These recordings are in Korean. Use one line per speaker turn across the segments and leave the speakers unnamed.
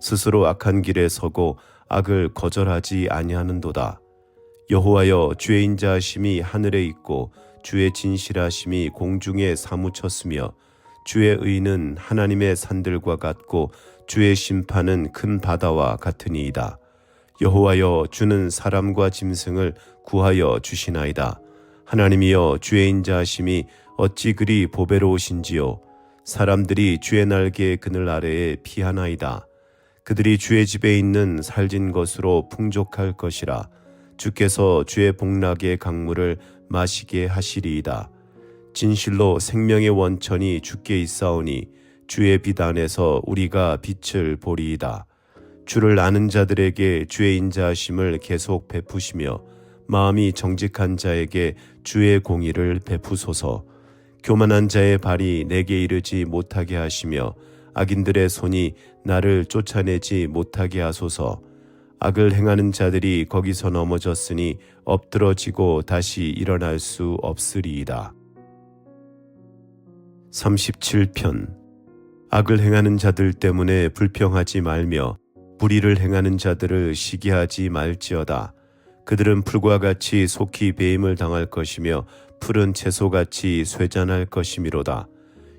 스스로 악한 길에 서고 악을 거절하지 아니하는도다. 여호와여 주의 인자하심이 하늘에 있고 주의 진실하심이 공중에 사무쳤으며 주의 의는 하나님의 산들과 같고 주의 심판은 큰 바다와 같으니이다. 여호와여 주는 사람과 짐승을 구하여 주시나이다. 하나님이여 주의 인자하심이 어찌 그리 보배로우신지요. 사람들이 주의 날개의 그늘 아래에 피하나이다. 그들이 주의 집에 있는 살진 것으로 풍족할 것이라 주께서 주의 복락의 강물을 마시게 하시리이다. 진실로 생명의 원천이 주께 있사오니 주의 비단에서 우리가 빛을 보리이다. 주를 아는 자들에게 주의 인자하심을 계속 베푸시며 마음이 정직한 자에게 주의 공의를 베푸소서. 교만한 자의 발이 내게 이르지 못하게 하시며 악인들의 손이 나를 쫓아내지 못하게 하소서. 악을 행하는 자들이 거기서 넘어졌으니 엎드러지고 다시 일어날 수 없으리이다. 37편 악을 행하는 자들 때문에 불평하지 말며 불의를 행하는 자들을 시기하지 말지어다. 그들은 풀과 같이 속히 배임을 당할 것이며 푸른 채소같이 쇠잔할 것이미로다.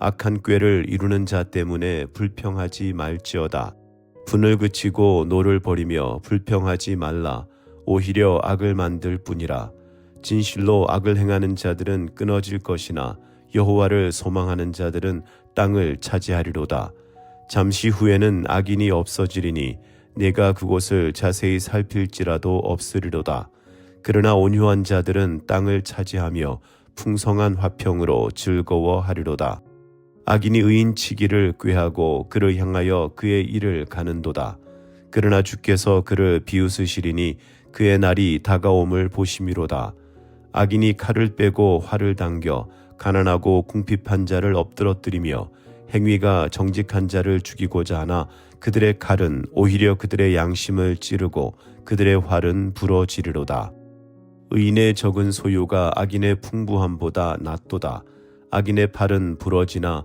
악한 꾀를 이루는 자 때문에 불평하지 말지어다. 분을 그치고 노를 버리며 불평하지 말라. 오히려 악을 만들 뿐이라. 진실로 악을 행하는 자들은 끊어질 것이나 여호와를 소망하는 자들은 땅을 차지하리로다. 잠시 후에는 악인이 없어지리니 내가 그곳을 자세히 살필지라도 없으리로다. 그러나 온유한 자들은 땅을 차지하며 풍성한 화평으로 즐거워하리로다. 악인이 의인치기를 꾀하고 그를 향하여 그의 일을 가는도다. 그러나 주께서 그를 비웃으시리니 그의 날이 다가옴을 보심이로다. 악인이 칼을 빼고 활을 당겨 가난하고 궁핍한 자를 엎드러뜨리며 행위가 정직한 자를 죽이고자 하나 그들의 칼은 오히려 그들의 양심을 찌르고 그들의 활은 부러지리로다. 의인의 적은 소유가 악인의 풍부함보다 낫도다. 악인의 팔은 부러지나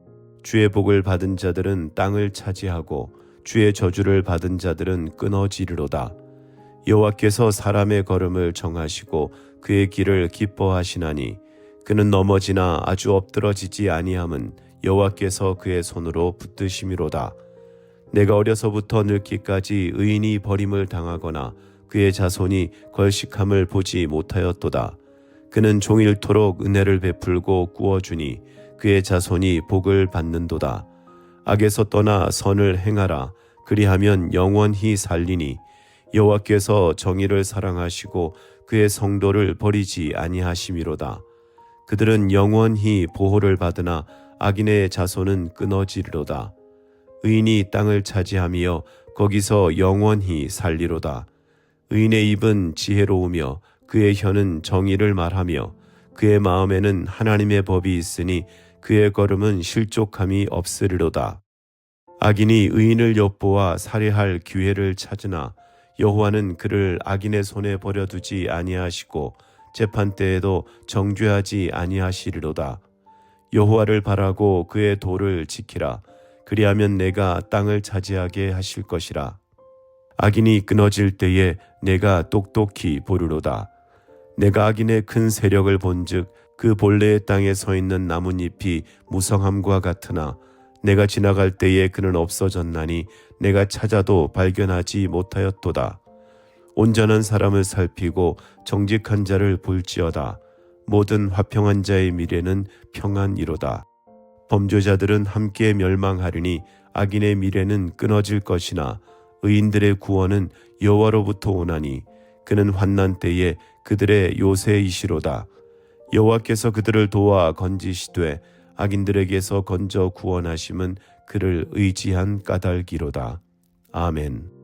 주의 복을 받은 자들은 땅을 차지하고 주의 저주를 받은 자들은 끊어지리로다. 여호와께서 사람의 걸음을 정하시고 그의 길을 기뻐하시나니 그는 넘어지나 아주 엎드러지지 아니함은 여호와께서 그의 손으로 붙드심이로다. 내가 어려서부터 늙기까지 의인이 버림을 당하거나 그의 자손이 걸식함을 보지 못하였도다. 그는 종일토록 은혜를 베풀고 꾸어주니 그의 자손이 복을 받는도다. 악에서 떠나 선을 행하라. 그리하면 영원히 살리니 여호와께서 정의를 사랑하시고 그의 성도를 버리지 아니하심이로다. 그들은 영원히 보호를 받으나 악인의 자손은 끊어지리로다. 의인이 땅을 차지하며 거기서 영원히 살리로다. 의인의 입은 지혜로우며 그의 혀는 정의를 말하며 그의 마음에는 하나님의 법이 있으니 그의 걸음은 실족함이 없으리로다. 악인이 의인을 엿보아 살해할 기회를 찾으나 여호와는 그를 악인의 손에 버려두지 아니하시고 재판 때에도 정죄하지 아니하시리로다. 여호와를 바라고 그의 도를 지키라. 그리하면 내가 땅을 차지하게 하실 것이라. 악인이 끊어질 때에 내가 똑똑히 보르로다. 내가 악인의 큰 세력을 본즉 그 본래의 땅에 서 있는 나뭇잎이 무성함과 같으나 내가 지나갈 때에 그는 없어졌나니 내가 찾아도 발견하지 못하였도다. 온전한 사람을 살피고 정직한 자를 볼지어다. 모든 화평한 자의 미래는 평안이로다. 범죄자들은 함께 멸망하리니 악인의 미래는 끊어질 것이나 의인들의 구원은 여호와로부터 오나니 그는 환난 때에 그들의 요새이시로다. 여호와께서 그들을 도와 건지시되 악인들에게서 건져 구원하심은 그를 의지한 까닭이로다. 아멘.